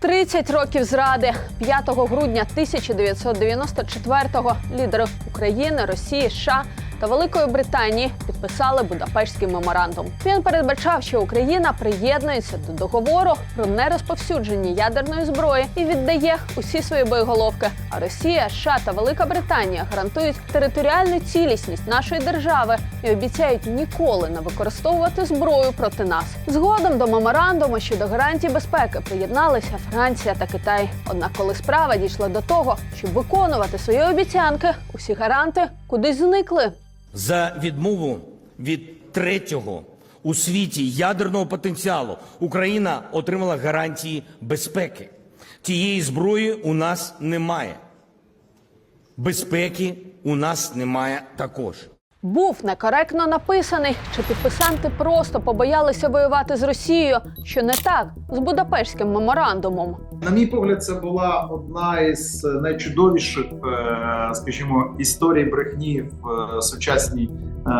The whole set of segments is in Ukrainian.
30 років зради. 5 грудня 1994-го лідери України, Росії, США та Великої Британії підписали Будапештський меморандум. Він передбачав, що Україна приєднується до договору про нерозповсюдження ядерної зброї і віддає усі свої боєголовки. А Росія, США та Велика Британія гарантують територіальну цілісність нашої держави і обіцяють ніколи не використовувати зброю проти нас. Згодом до меморандуму щодо гарантій безпеки приєдналися Франція та Китай. Однак, коли справа дійшла до того, щоб виконувати свої обіцянки, усі гаранти кудись зникли. За відмову від третього у світі ядерного потенціалу Україна отримала гарантії безпеки. Тієї зброї у нас немає. Безпеки у нас немає також. Був некоректно написаний, чи підписанти просто побоялися воювати з Росією, що не так з Будапештським меморандумом. На мій погляд, це була одна із найчудовіших, е, скажімо, історій брехні в е, сучасній е,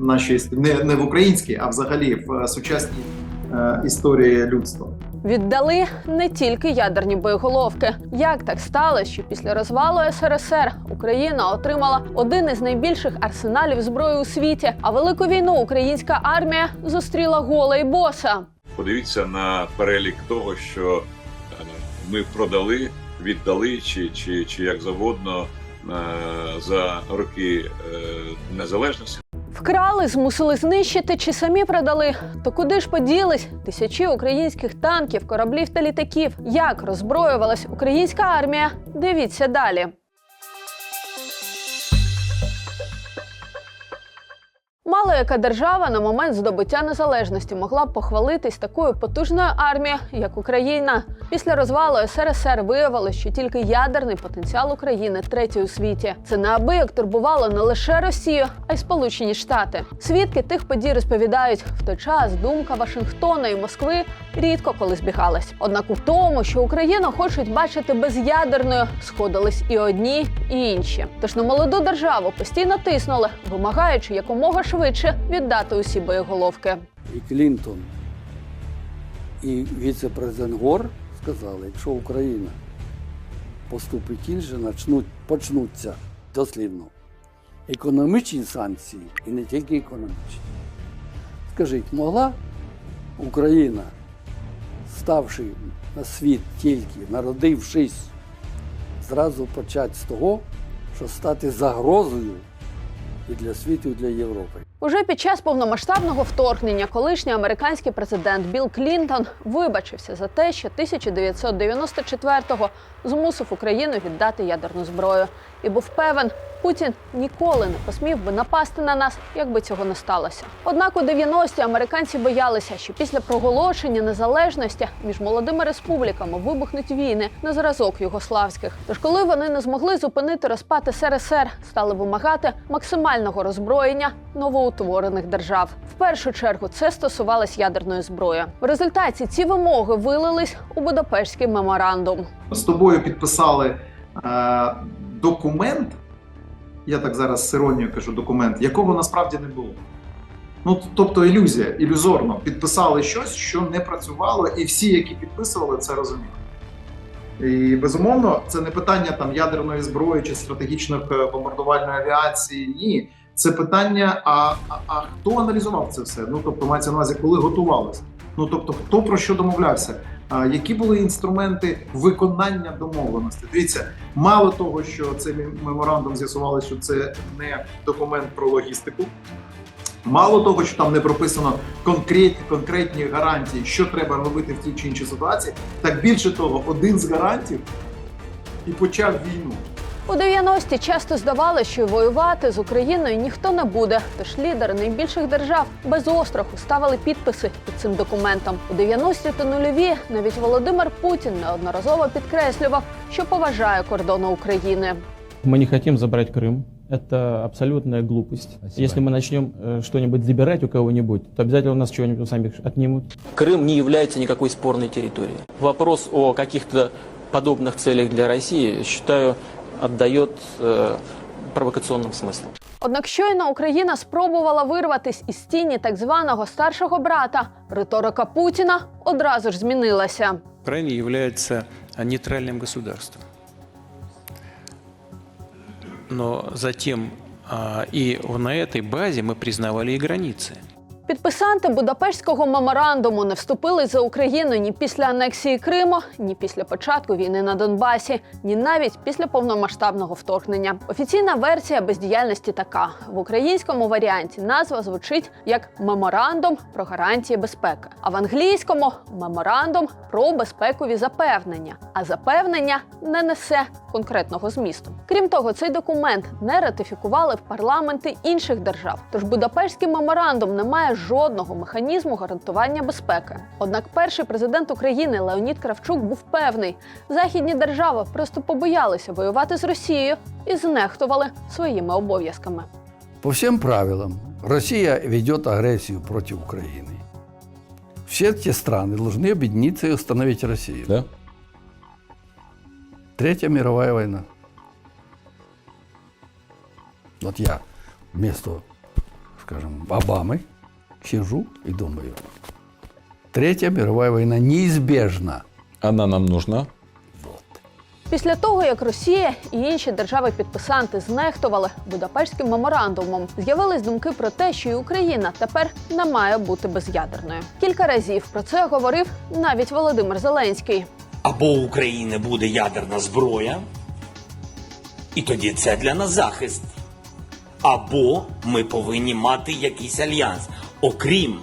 нашій не, в українській, а взагалі в сучасній історії людства. Віддали не тільки ядерні боєголовки. Як так сталося, що після розвалу СРСР Україна отримала один із найбільших арсеналів зброї у світі, а велику війну українська армія зустріла гола боса. Подивіться на перелік того, що е, ми продали, віддали чи, чи, чи як завгодно е, за роки е, незалежності. Вкрали, змусили знищити чи самі продали. То куди ж поділись тисячі українських танків, кораблів та літаків? Як роззброювалась українська армія? Дивіться далі. Мало яка держава на момент здобуття незалежності могла б похвалитись такою потужною армією, як Україна. Після розвалу СРСР виявилось, що тільки ядерний потенціал України третій у світі. Це неабияк турбувало не лише Росію, а й Сполучені Штати. Свідки тих подій розповідають, в той час думка Вашингтона і Москви рідко коли збігалась. Однак у тому, що Україну хочуть бачити безядерною, сходились і одні, і інші. Тож на молоду державу постійно тиснули, вимагаючи якомога швидше віддати усі боєголовки. і Клінтон, і віце-президент Гор сказали, якщо Україна поступить інше, начнуть, почнуться дослідно економічні санкції і не тільки економічні. Скажіть, могла Україна, ставши на світ тільки, народившись, зразу почати з того, що стати загрозою і для світу, і для Європи? Уже під час повномасштабного вторгнення колишній американський президент Білл Клінтон вибачився за те, що 1994-го змусив Україну віддати ядерну зброю, і був певен, Путін ніколи не посмів би напасти на нас, якби цього не сталося. Однак у 90-ті американці боялися, що після проголошення незалежності між молодими республіками вибухнуть війни на зразок югославських. Тож, коли вони не змогли зупинити розпад СРСР, стали вимагати максимального роззброєння новоутворених держав. В першу чергу це стосувалось ядерної зброї. В результаті ці вимоги вилились у Будапештський меморандум. З тобою підписали е, документ. Я так зараз з іронією кажу документ, якого насправді не було. Ну, тобто ілюзія, ілюзорно підписали щось, що не працювало, і всі, які підписували, це розуміли. І безумовно, це не питання там ядерної зброї чи стратегічної е, бомбардувальної авіації. Ні, це питання: а, а, а хто аналізував це все? Ну тобто, мається на увазі, коли готувалися. Ну тобто, хто про що домовлявся? Які були інструменти виконання домовленості? Дивіться, мало того, що цей мем- меморандум з'ясували, що це не документ про логістику. Мало того, що там не прописано конкретні, конкретні гарантії, що треба робити в тій чи іншій ситуації, так більше того, один з гарантів і почав війну. У 90-ті часто здавалося, що воювати з Україною ніхто не буде. Тож лідери найбільших держав без остраху ставили підписи під цим документом. У 90-ті та нульові навіть Володимир Путін неодноразово підкреслював, що поважає кордони України. Мы не хотим забрать Крым. Это абсолютная глупость. Если мы начнем э, что-нибудь забирать у кого-нибудь, то обязательно у нас чего-нибудь у самих отнимут. Крым не является никакой спорной территорией. Вопрос о каких-то подобных целях для России, считаю, отдает э, провокационным смыслом. Однак щойно Україна спробувала вирватись із тіні так званого старшого брата. Риторика Путіна одразу ж змінилася. Украина является нейтральным государством. Но затем а, и на этой базе мы признавали и границы. Підписанти Будапештського меморандуму не вступили за Україну ні після анексії Криму, ні після початку війни на Донбасі, ні навіть після повномасштабного вторгнення. Офіційна версія бездіяльності така: в українському варіанті назва звучить як меморандум про гарантії безпеки, а в англійському меморандум про безпекові запевнення. А запевнення не несе конкретного змісту. Крім того, цей документ не ратифікували в парламенти інших держав. Тож Будапештський меморандум не має жодного механізму гарантування безпеки. Однак перший президент України Леонід Кравчук був певний, західні держави просто побоялися воювати з Росією і знехтували своїми обов'язками. По всем правилам Россия ведет агрессию против Украины. Все эти страны должны объединиться и установить Россию. Да? Третья мировая война. Вот я вместо, скажем, Обамы сижу и думаю, Третья мировая война неизбежна. Она нам нужна. Вот. Після того, як Росія і інші держави-підписанти знехтували Будапештським меморандумом, з'явились думки про те, що і Україна тепер не має бути безядерною. Кілька разів про це говорив навіть Володимир Зеленський. Або у України буде ядерна зброя, і тоді це для нас захист. Або ми повинні мати якийсь альянс. Окрім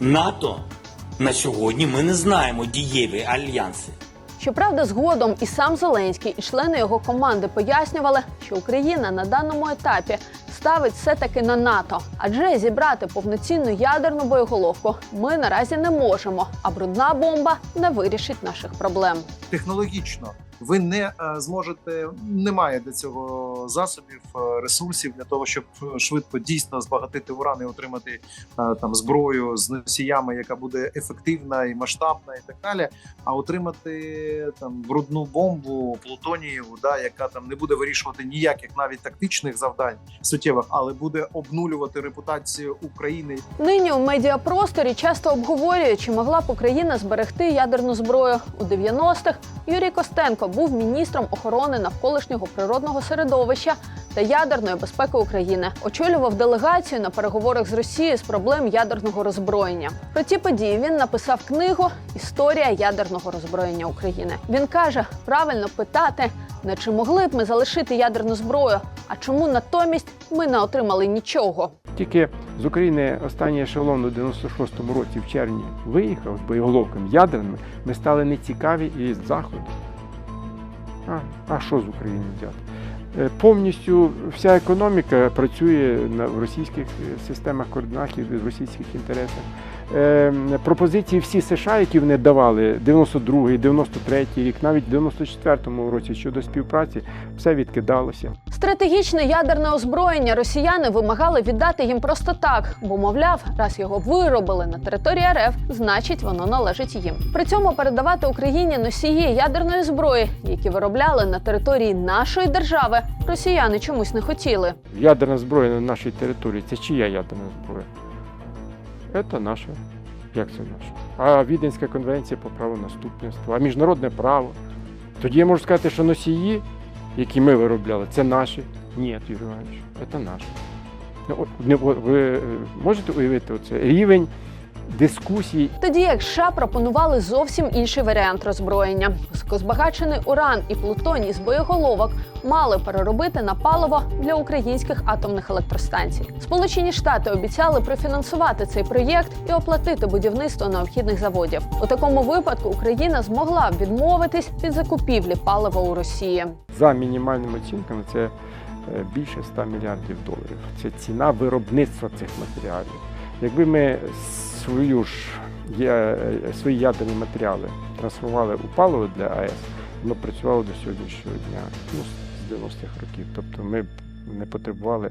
НАТО, на сьогодні ми не знаємо дієві альянси. Щоправда, згодом і сам Зеленський, і члени його команди пояснювали, що Україна на даному етапі ставить все таки на НАТО, адже зібрати повноцінну ядерну боєголовку ми наразі не можемо. А брудна бомба не вирішить наших проблем. технологічно ви не е, зможете, немає для цього засобів, е, ресурсів для того, щоб е, швидко дійсно збагатити уран і отримати е, там зброю з носіями, яка буде ефективна і масштабна, і так далі. А отримати там брудну бомбу плутонієву, да, яка там не буде вирішувати ніяких навіть тактичних завдань суттєвих, але буде обнулювати репутацію України Нині у медіапросторі часто обговорюють, чи могла б Україна зберегти ядерну зброю у 90-х. Юрій Костенко був міністром охорони навколишнього природного середовища та ядерної безпеки України. Очолював делегацію на переговорах з Росією з проблем ядерного роззброєння. Про ті події він написав книгу Історія ядерного роззброєння України. Він каже: правильно питати, не чи могли б ми залишити ядерну зброю, а чому натомість ми не отримали нічого. Тільки з України останній ешелон у 96-му році в червні виїхав з боєголовками ядерними, ми стали нецікаві і з заходу. А, а що з України взяти? Е, Повністю вся економіка працює в російських е, системах координат в російських інтересах. Е, пропозиції всі США, які вони давали 92-й, 93-й рік, навіть в 94-му році щодо співпраці, все відкидалося. Стратегічне ядерне озброєння росіяни вимагали віддати їм просто так, бо мовляв, раз його виробили на території РФ, значить воно належить їм. При цьому передавати Україні носії ядерної зброї, які виробляли на території нашої держави, росіяни чомусь не хотіли. Ядерна зброя на нашій території це чия ядерна зброя? Це наша. Як це наша? А Віденська конвенція по праву наступництва, а міжнародне право. Тоді я можу сказати, що носії, які ми виробляли, це наші. Ні, Юрій Іванович, це наше. Ну, Ви е, можете уявити оце рівень дискусій Тоді як США пропонували зовсім інший варіант роззброєння. Високозбагачений уран і плутоній з боєголовок мали переробити на паливо для українських атомних електростанцій. Сполучені Штати обіцяли профінансувати цей проєкт і оплатити будівництво необхідних заводів. У такому випадку Україна змогла б відмовитись від закупівлі палива у Росії. за мінімальними оцінками це е, більше 100 мільярдів доларів. Це ціна виробництва цих матеріалів. Якби ми свою ж е, свої ядерні матеріали трансформували у паливо для АЕС, воно працювало до сьогоднішнього дня, ну, з 90-х років. Тобто ми не потребували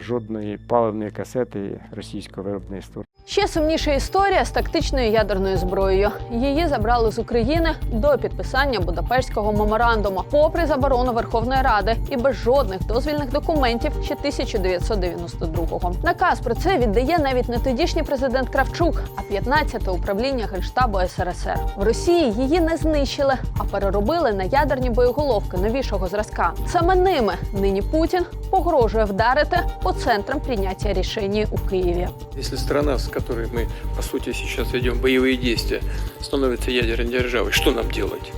жодної паливної касети російського виробництва. Ще сумніша історія з тактичною ядерною зброєю. Її забрали з України до підписання Будапештського меморандуму, попри заборону Верховної Ради і без жодних дозвільних документів ще 1992-го. Наказ про це віддає навіть не тодішній президент Кравчук, а 15-те управління генштабу СРСР. В Росії її не знищили, а переробили на ядерні боєголовки новішого зразка. Саме ними нині Путін погрожує вдарити по центрам прийняття рішень у Києві. Страна, с которой мы, по сути, сейчас ведем боевые действия, становится ядерной державой, что нам делать?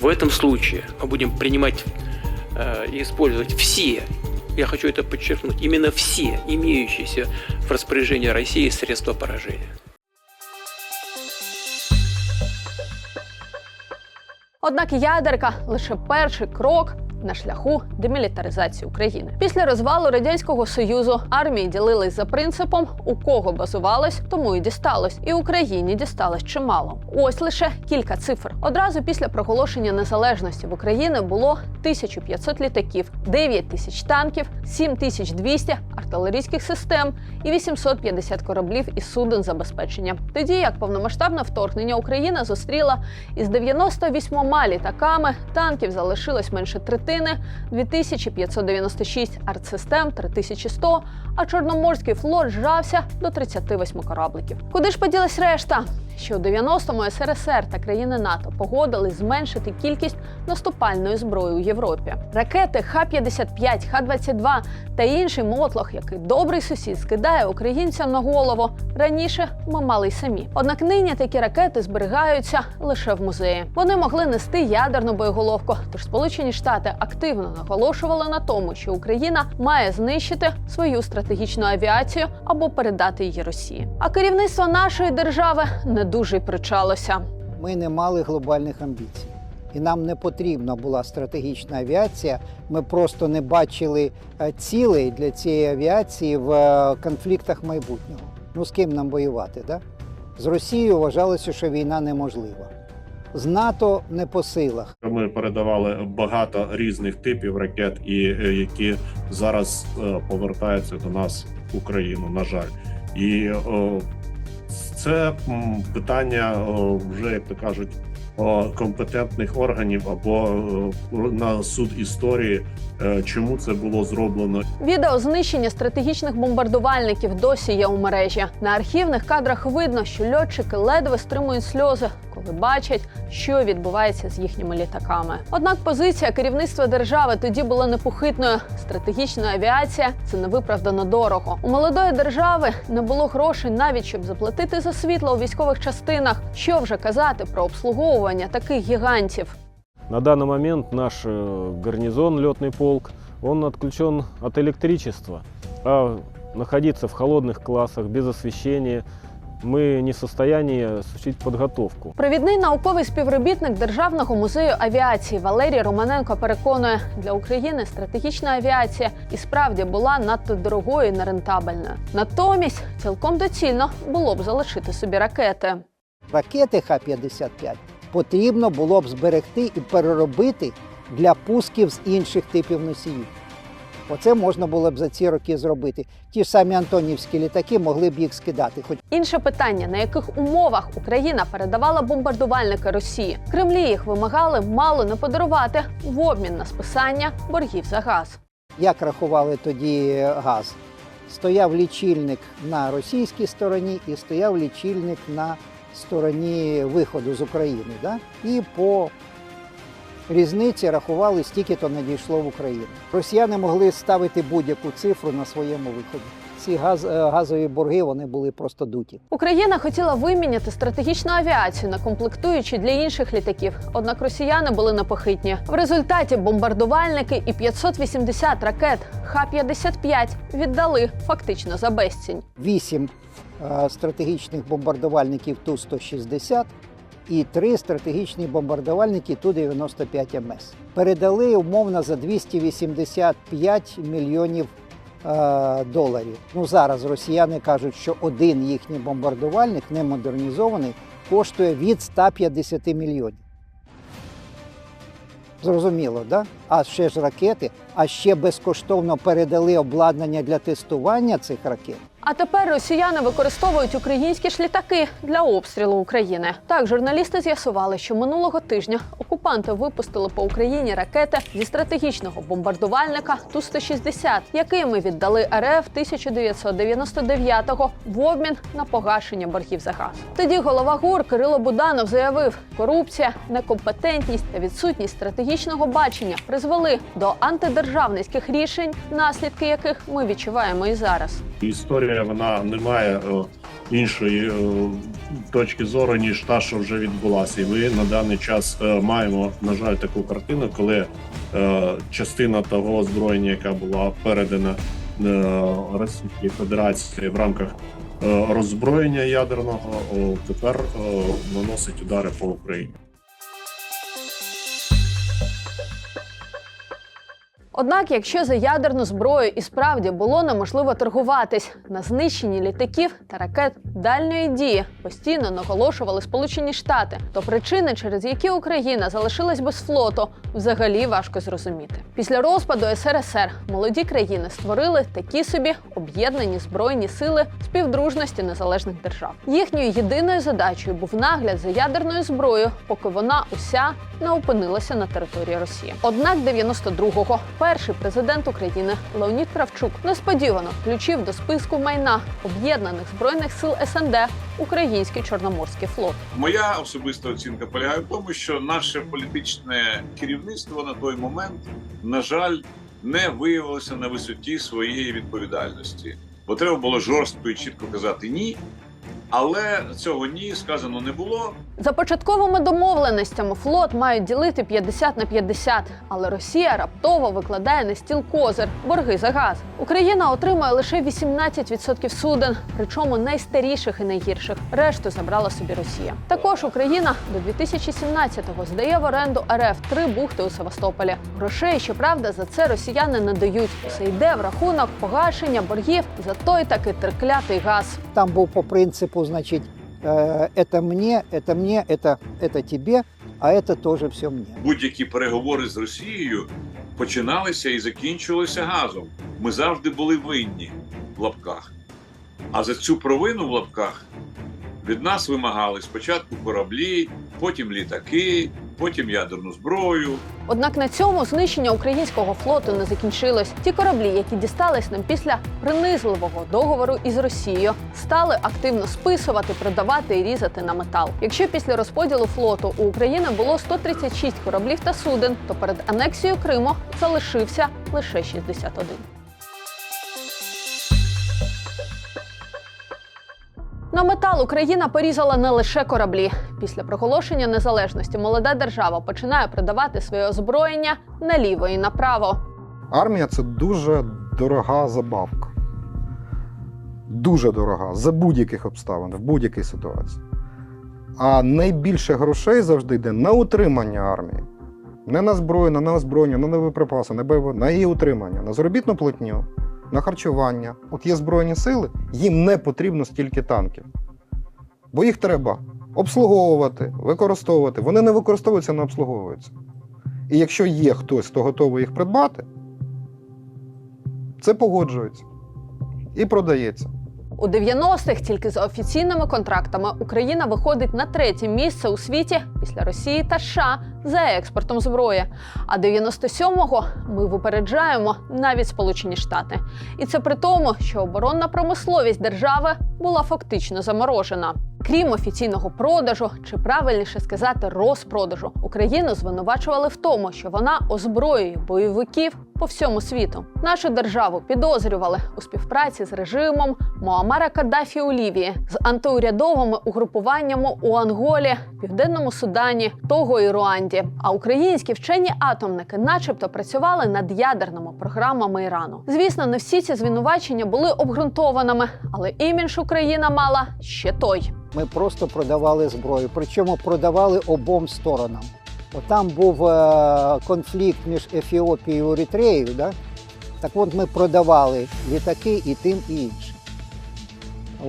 В этом случае мы будем принимать э, и использовать все, я хочу это подчеркнуть, именно все имеющиеся в распоряжении России средства поражения. Однак ядерка лише перший крок на шляху демілітаризації України. Після розвалу радянського союзу армії ділились за принципом у кого базувалось, тому і дісталось. І Україні дісталось чимало. Ось лише кілька цифр. Одразу після проголошення незалежності в Україні було 1500 літаків, 9 тисяч танків, 7200 артилерійських систем і 850 кораблів і суден забезпечення. Тоді як повномасштабне вторгнення Україна зустріла із 98 літаками, танків залишилось менше третини, 2596 артсистем, 3100, а Чорноморський флот зжався до 38 корабликів. Куди ж поділась решта? Ще у 90-му СРСР та країни НАТО погодились зменшити кількість наступальної зброї у Європі. Ракети Х-55, Х-22 та інший мотлох, який добрий сусід скидає українцям на голову. Раніше ми мали й самі. Однак нині такі ракети зберігаються лише в музеї. Вони могли нести ядерну боєголовку. Тож Сполучені Штати активно наголошували на тому, що Україна має знищити свою стратегічну авіацію або передати її Росії. А керівництво нашої держави не дуже причалося. Ми не мали глобальних амбіцій. І нам не потрібна була стратегічна авіація. Ми просто не бачили е, цілей для цієї авіації в е, конфліктах майбутнього. Ну з ким нам воювати? Да? З Росією вважалося, що війна неможлива. З НАТО не по силах. Ми передавали багато різних типів ракет, і е, які зараз повертаються до нас в Україну. На жаль, і о, це питання вже як то кажуть. Компетентних органів або на суд історії, е, чому це було зроблено, Відео знищення стратегічних бомбардувальників досі є у мережі. На архівних кадрах видно, що льотчики ледве стримують сльози, коли бачать, що відбувається з їхніми літаками. Однак позиція керівництва держави тоді була непохитною. Стратегічна авіація це невиправдано дорого. У молодої держави не було грошей навіть щоб заплатити за світло у військових частинах. Що вже казати про обслуговування таких гігантів. На данный момент наш э, гарнизон, летный полк, он отключен от электричества. А находиться в холодных классах, без освещения, мы не в состоянии осуществить подготовку. Провідний науковий співробітник Державного музею авіації Валерій Романенко переконує, для України стратегічна авіація і справді була надто дорогою і нерентабельною. Натомість цілком доцільно було б залишити собі ракети. Ракети Х-55 потрібно було б зберегти і переробити для пусків з інших типів носіїв. Оце можна було б за ці роки зробити. Ті ж самі антонівські літаки могли б їх скидати. Хоч Інше питання: на яких умовах Україна передавала бомбардувальники Росії? Кремлі їх вимагали мало не подарувати в обмін на списання боргів за газ. як рахували тоді газ? Стояв лічильник на російській стороні і стояв лічильник на стороні виходу з України. Да? І по різниці рахували, стільки то надійшло в Україну. Росіяни могли ставити будь-яку цифру на своєму виході. Ці газ, е, газові борги вони були просто дуті. Україна хотіла виміняти стратегічну авіацію на комплектуючі для інших літаків. Однак росіяни були непохитні. В результаті бомбардувальники і 580 ракет Х-55 віддали фактично за безцінь. Вісім е, стратегічних бомбардувальників Ту-160 і три стратегічні бомбардувальники Ту-95 МС. Передали умовно за 285 мільйонів е, доларів. Ну зараз росіяни кажуть, що один їхній бомбардувальник не модернізований коштує від 150 мільйонів. Зрозуміло, да? А ще ж ракети, а ще безкоштовно передали обладнання для тестування цих ракет. А тепер росіяни використовують українські ж літаки для обстрілу України. Так, журналісти з'ясували, що минулого тижня окупанти випустили по Україні ракети зі стратегічного бомбардувальника Ту-160, який ми віддали РФ 1999-го в обмін на погашення боргів за газ. Тоді голова ГУР Кирило Буданов заявив, корупція, некомпетентність та відсутність стратегічного бачення призвели до антидержавницьких рішень, наслідки яких ми відчуваємо і зараз. Історія вона не має е, іншої е, точки зору, ніж та, що вже відбулася. І ми на даний час е, маємо, на жаль, таку картину, коли е, частина того озброєння, яка була передана Російській Федерації в рамках е, роззброєння ядерного, о, тепер е, наносить удари по Україні. Однак, якщо за ядерну зброю і справді було неможливо торгуватись, на знищенні літаків та ракет дальньої дії постійно наголошували Сполучені Штати, то причини, через які Україна залишилась без флоту, взагалі важко зрозуміти. Після розпаду СРСР молоді країни створили такі собі об'єднані збройні сили співдружності незалежних держав. Їхньою єдиною задачею був нагляд за ядерною зброєю, поки вона уся не опинилася на території Росії. Однак 92-го перший президент України Леонід Кравчук несподівано включив до списку майна об'єднаних збройних сил СНД український чорноморський флот. Моя особиста оцінка полягає в тому, що наше політичне керівництво на той момент, на жаль, не виявилося на висоті своєї відповідальності. Бо треба було жорстко і чітко казати ні. Але цього ні сказано не було. За початковими домовленостями флот мають ділити 50 на 50, але Росія раптово викладає на стіл козир борги за газ. Україна отримує лише 18% суден, причому найстаріших і найгірших. Решту забрала собі Росія. Також Україна до 2017-го здає в оренду РФ три бухти у Севастополі. Грошей, щоправда, за це росіяни не дають. Все йде в рахунок погашення боргів за той таки терклятий газ. Там був по принципу, значить, е, это мне, это мне, это, это тебе, а это тоже все мне. Будь-які переговори з Росією починалися і закінчувалися газом. Ми завжди були винні в лапках. А за цю провину в лапках від нас вимагали спочатку кораблі, потім літаки, потім ядерну зброю. Однак на цьому знищення українського флоту не закінчилось. Ті кораблі, які дістались нам після принизливого договору із Росією, стали активно списувати, продавати і різати на метал. Якщо після розподілу флоту у України було 136 кораблів та суден, то перед анексією Криму залишився лише 61. На метал Україна порізала не лише кораблі. Після проголошення незалежності молода держава починає продавати своє озброєння наліво і направо. Армія це дуже дорога забавка. Дуже дорога за будь-яких обставин, в будь-якій ситуації. А найбільше грошей завжди йде на утримання армії. Не на зброю, не на озброєння, не на боєприпаси, не бойове, на її утримання, на заробітну платню, на харчування. От є Збройні сили, їм не потрібно стільки танків. Бо їх треба обслуговувати, використовувати. Вони не використовуються, не обслуговуються. І якщо є хтось, хто готовий їх придбати, це погоджується і продається. У 90-х тільки за офіційними контрактами Україна виходить на третє місце у світі після Росії та США за експортом зброї. А 97-го ми випереджаємо навіть Сполучені Штати. І це при тому, що оборонна промисловість держави була фактично заморожена. Крім офіційного продажу, чи правильніше сказати, розпродажу, Україну звинувачували в тому, що вона озброює бойовиків по всьому світу. Нашу державу підозрювали у співпраці з режимом Муаммара Каддафі у Лівії, з антиурядовими угрупуваннями у Анголі, Південному Судані, Того і Руанді. А українські вчені атомники, начебто, працювали над ядерними програмами Ірану. Звісно, не всі ці звинувачення були обґрунтованими, але імідж Україна мала ще той. Ми просто продавали зброю, причому продавали обом сторонам. Там був е, конфлікт між Ефіопією і Еритреєю, да? так от ми продавали літаки і тим, і іншим.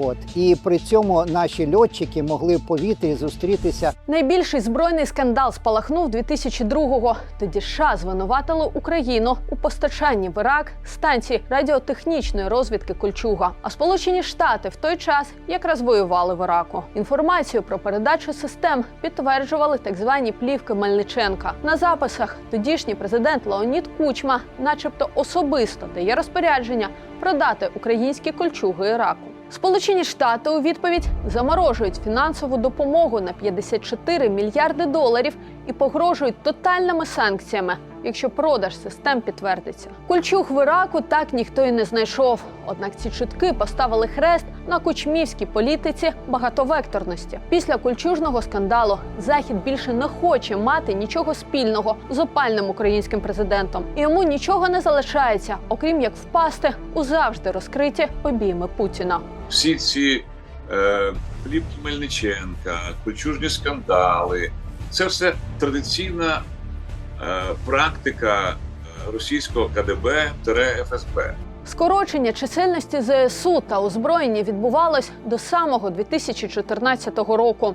От і при цьому наші льотчики могли в повітрі зустрітися Найбільший збройний скандал спалахнув 2002-го. Тоді США звинуватило Україну у постачанні в Ірак станції радіотехнічної розвідки Кольчуга. А Сполучені Штати в той час якраз воювали в Іраку. Інформацію про передачу систем підтверджували так звані плівки Мельниченка. На записах тодішній президент Леонід Кучма, начебто, особисто дає розпорядження продати українські кольчуги Іраку. Сполучені Штати у відповідь заморожують фінансову допомогу на 54 мільярди доларів і погрожують тотальними санкціями, якщо продаж систем підтвердиться. Кольчуг в Іраку так ніхто і не знайшов. Однак ці чутки поставили хрест на кучмівській політиці багатовекторності. Після кольчужного скандалу Захід більше не хоче мати нічого спільного з опальним українським президентом, і йому нічого не залишається, окрім як впасти у завжди розкриті обійми Путіна. Всі ці е, плівки Мельниченка, кольчужні скандали це все традиційна практика е, російського КДБ ФСБ. Скорочення чисельності ЗСУ та озброєння відбувалось до самого 2014 року.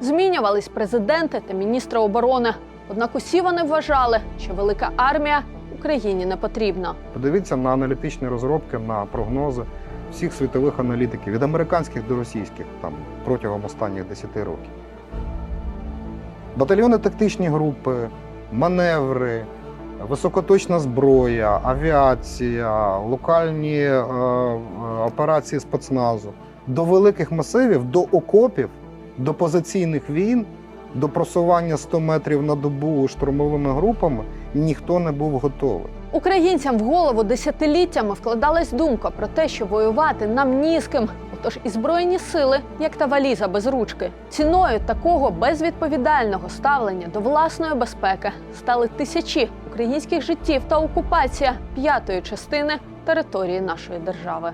Змінювались президенти та міністри оборони. Однак усі вони вважали, що велика армія Україні не потрібна. Подивіться на аналітичні розробки, на прогнози всіх світових аналітиків, від американських до російських, там протягом останніх 10 років. Батальйони тактичні групи, маневри, високоточна зброя, авіація, локальні е, е, операції спецназу. До великих масивів, до окопів, до позиційних війн, до просування 100 метрів на добу штурмовими групами ніхто не був готовий. Українцям в голову десятиліттями вкладалась думка про те, що воювати нам ні з ким. Отож і збройні сили, як та валіза без ручки. Ціною такого безвідповідального ставлення до власної безпеки стали тисячі українських життів та окупація п'ятої частини території нашої держави.